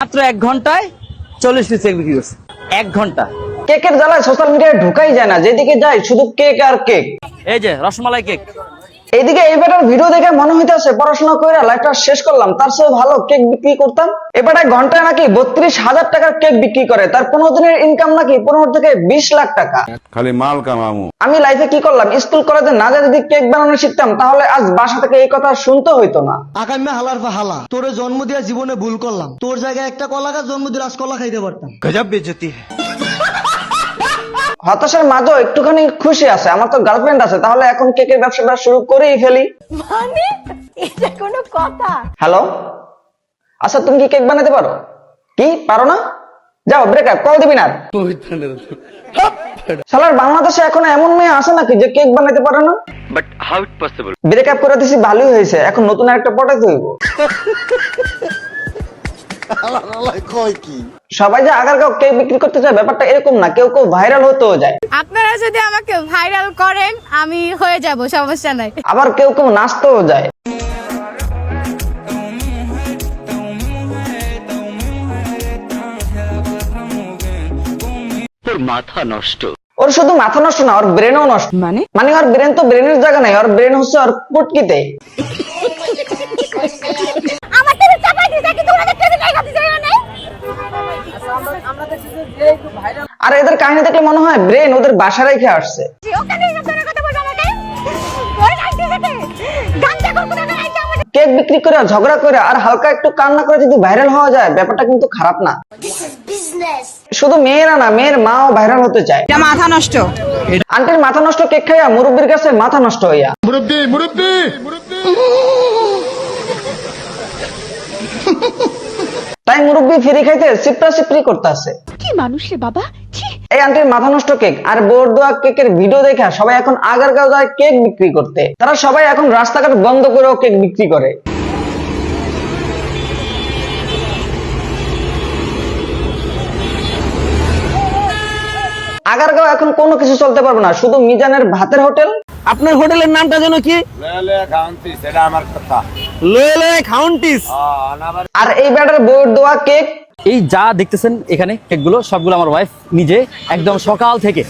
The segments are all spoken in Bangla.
মাত্র এক ঘন্টায় চল্লিশ পিস কেক বিক্রি করছে। এক ঘণ্টা। কেকের জ্বালায় সোশ্যাল মিডিয়ায় ঢুকাই যায় না যেদিকে যায় শুধু কেক আর কেক। এই যে রসমালাই কেক। এইদিকে এই বেটার ভিডিও দেখে মনে হইতেছে পড়াশোনা করে লাইফটা শেষ করলাম তার চেয়ে ভালো কেক বিক্রি করতাম। এ বেটায় ঘন্টায় নাকি বত্রিশ হাজার টাকার কেক বিক্রি করে তার পনেরো দিনের ইনকাম নাকি পনেরো থেকে বিশ লাখ টাকা। খালি মাল কামামু। আমি লাইফে কি করলাম? স্কুল কলেজে না যা যদি কেক বানানো শিখতাম তাহলে আজ বাসা থেকে এই কথা শুনতে হইতো না। আকাম্যা হালার হালা। তোরে জন্ম দিয়া জীবনে ভুল করলাম। তোর জায়গায় একটা কলা গাছ জন্ম দিয়ে কলা খাইতে পারতাম। হতাশার মাঝেও একটুখানি খুশি আছে আমার তো গার্লফ্রেন্ড আছে তাহলে এখন কেকের ব্যবসাটা শুরু করেই ফেলি। মানে? এটা কোনো কথা? হ্যালো আচ্ছা তুমি কি কেক বানাতে পারো? কি? পারো না? যাও ব্রেকআপ কল দিবি না। শালার বাংলাদেশে এখন এমন মেয়ে আছে নাকি যে কেক বানাতে পারে না? But how it possible? Breakup করে দিছি ভালোই হয়েছে এখন নতুন একটা পটাইতে হইব। সবাই যে আগার কেউ কেক বিক্রি করতে চায় ব্যাপারটা এরকম না কেউ কেউ ভাইরাল হতেও যায়। আপনারা যদি আমাকে ভাইরাল করেন আমি হয়ে যাব সমস্যা নাই। আবার কেউ কেউ নাচতেও যায়। তোর মাথা নষ্ট। ওর শুধু মাথা নষ্ট না ওর ব্রেনও নষ্ট। মানে? মানে ওর ব্রেন তো ব্রেনের জায়গা নাই ওর ব্রেন হচ্ছে ওর পুটকিতে আর এদের কাহিনী দেখলে মনে হয় ব্রেন ওদের বাসা রেখে আসছে। কেক বিক্রি করে ঝগড়া করে আর হালকা একটু কান্না করে যদি ভাইরাল হওয়া যায় ব্যাপারটা কিন্তু খারাপ না। শুধু মেয়েরা না মেয়ের মাও ভাইরাল হতে চায়। মাথা নষ্ট। আন্টির মাথা নষ্ট কেক খাইয়া মুরব্বীর কাছে মাথা নষ্ট হইয়া। তাই মুরব্বী ফ্রি খাইতে সিপটা সিপরি করতেছে কি মানুষ রে বাবা? ছি। এই আন্টির মাথা নষ্ট কেক আর বোর্ড দোয়া কেকের ভিডিও দেখা সবাই এখন আগার গাও যায় কেক বিক্রি করতে। তারা সবাই এখন রাস্তাঘাট বন্ধ করেও কেক বিক্রি করে। আগারগাঁও এখন কোনো কিছু চলতে পারবে না শুধু মিজানের ভাতের হোটেল। আপনার হোটেলের নামটা যেন কি? লয়ে খাউন্টিস। আর এই ব্যাটার বোর্ড দোয়া কেক? এই যা দেখতেছেন এখানে কেকগুলো সবগুলো আমার ওয়াইফ নিজে একদম সকাল থেকে।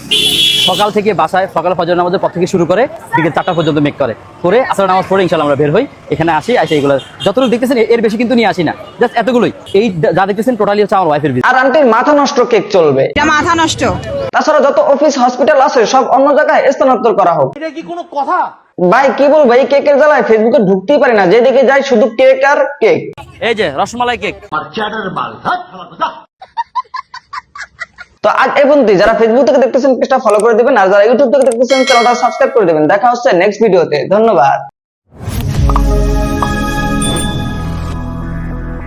সকাল থেকে বাসায় সকাল ফজর নামাজের পর থেকে শুরু করে বিকেল চারটা পর্যন্ত মেক করে। করে আসলে নামাজ পড়ে ইনশাল্লাহ আমরা বের হই। এখানে আসি আসে এগুলো যতটুকু দেখতেছেন এর বেশি কিন্তু নিয়ে আসি না। জাস্ট এতগুলোই। এই যা দেখতেছেন টোটালি হচ্ছে আমার ওয়াইফের আর আন্টির মাথা নষ্ট কেক চলবে? এটা মাথা নষ্ট। তাছাড়া যত অফিস হসপিটাল আছে সব অন্য জায়গায় স্থানান্তর করা হোক। এটা কি কোনো কথা? ভাই কি বলব এই কেকের জ্বালায় ফেসবুকে ঢুকতেই পারি না। যেদিকে যাই শুধু কেক আর কেক। এই যে রসমালাই কেক। তো আজ এই পর্যন্ত যারা ফেসবুক থেকে দেখতেছেন, পেজটা ফলো করে দিবেন। আর যারা ইউটিউব থেকে দেখতেছেন চ্যানেলটা সাবস্ক্রাইব করে দিবেন। দেখা হচ্ছে নেক্সট ভিডিওতে ধন্যবাদ।